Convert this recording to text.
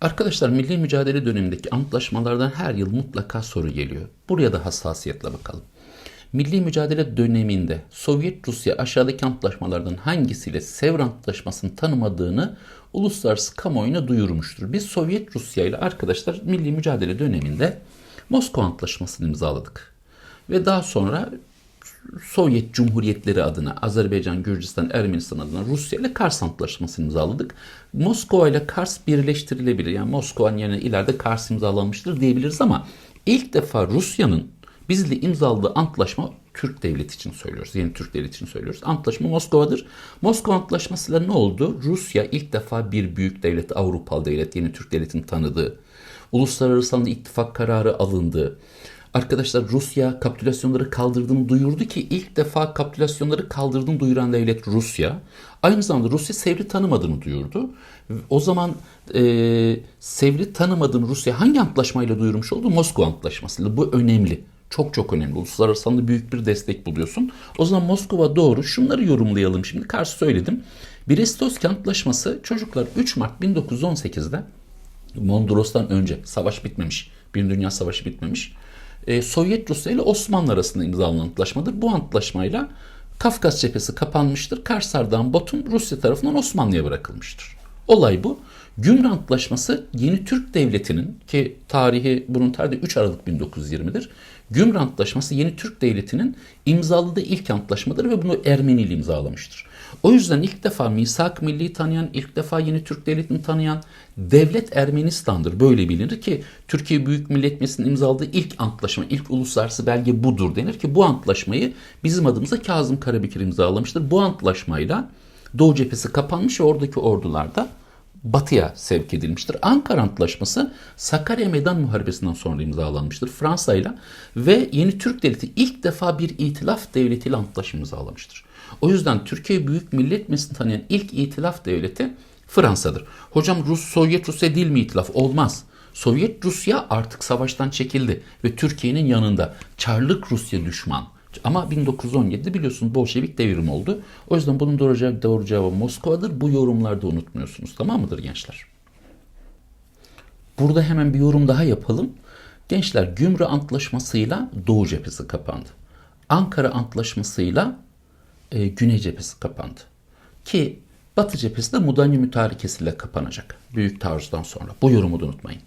Arkadaşlar milli mücadele dönemindeki antlaşmalardan her yıl mutlaka soru geliyor. Buraya da hassasiyetle bakalım. Milli mücadele döneminde Sovyet Rusya aşağıdaki antlaşmalardan hangisiyle Sevr Antlaşması'nı tanımadığını uluslararası kamuoyuna duyurmuştur. Biz Sovyet Rusya ile arkadaşlar milli mücadele döneminde Moskova Antlaşması'nı imzaladık. Ve daha sonra Sovyet Cumhuriyetleri adına Azerbaycan, Gürcistan, Ermenistan adına Rusya ile Kars Antlaşması'nı imzaladık. Moskova ile Kars birleştirilebilir. Yani Moskova'nın yerine ileride Kars imzalanmıştır diyebiliriz ama ilk defa Rusya'nın bizle imzaladığı antlaşma Türk devleti için söylüyoruz. Yeni Türk devleti için söylüyoruz. Antlaşma Moskova'dır. Moskova Antlaşması'yla ne oldu? Rusya ilk defa bir büyük devlet, Avrupalı devlet, yeni Türk devletini tanıdı. Uluslararası alanda ittifak kararı alındı. Arkadaşlar Rusya kapitülasyonları kaldırdığını duyurdu ki ilk defa kapitülasyonları kaldırdığını duyuran devlet Rusya. Aynı zamanda Rusya Sevr'i tanımadığını duyurdu. O zaman e, Sevr'i tanımadığını Rusya hangi antlaşmayla duyurmuş oldu? Moskova Antlaşması'yla. Bu önemli. Çok çok önemli. Uluslararası alanda büyük bir destek buluyorsun. O zaman Moskova doğru. Şunları yorumlayalım şimdi. Karşı söyledim. Brest-Litovsk Antlaşması çocuklar 3 Mart 1918'de Mondros'tan önce savaş bitmemiş. Bir Dünya Savaşı bitmemiş. Ee, Sovyet Rusya ile Osmanlı arasında imzalanan antlaşmadır. Bu antlaşmayla Kafkas cephesi kapanmıştır. Karsar'dan Batum Rusya tarafından Osmanlı'ya bırakılmıştır. Olay bu. Gümrü Antlaşması yeni Türk Devleti'nin ki tarihi bunun tarihi 3 Aralık 1920'dir. Gümrü Antlaşması yeni Türk Devleti'nin imzaladığı ilk antlaşmadır ve bunu Ermeni ile imzalamıştır. O yüzden ilk defa misak milli tanıyan, ilk defa yeni Türk Devleti'ni tanıyan devlet Ermenistan'dır. Böyle bilinir ki Türkiye Büyük Millet Meclisi'nin imzaladığı ilk antlaşma, ilk uluslararası belge budur denir ki bu antlaşmayı bizim adımıza Kazım Karabekir imzalamıştır. Bu antlaşmayla Doğu cephesi kapanmış oradaki ordular da batıya sevk edilmiştir. Ankara Antlaşması Sakarya Meydan Muharebesi'nden sonra imzalanmıştır Fransa ile ve yeni Türk Devleti ilk defa bir itilaf devletiyle antlaşma imzalamıştır. O yüzden Türkiye Büyük Millet Meclisi'ni tanıyan ilk itilaf devleti Fransa'dır. Hocam Rus, Sovyet Rusya değil mi itilaf? Olmaz. Sovyet Rusya artık savaştan çekildi ve Türkiye'nin yanında. Çarlık Rusya düşman. Ama 1917'de biliyorsunuz Bolşevik devrim oldu. O yüzden bunun doğru doğru cevabı Moskova'dır. Bu yorumlarda unutmuyorsunuz. Tamam mıdır gençler? Burada hemen bir yorum daha yapalım. Gençler Gümrü Antlaşması'yla Doğu cephesi kapandı. Ankara Antlaşması'yla e, Güney cephesi kapandı. Ki Batı cephesi de Mudanya mütarekesiyle kapanacak. Büyük taarruzdan sonra. Bu yorumu da unutmayın.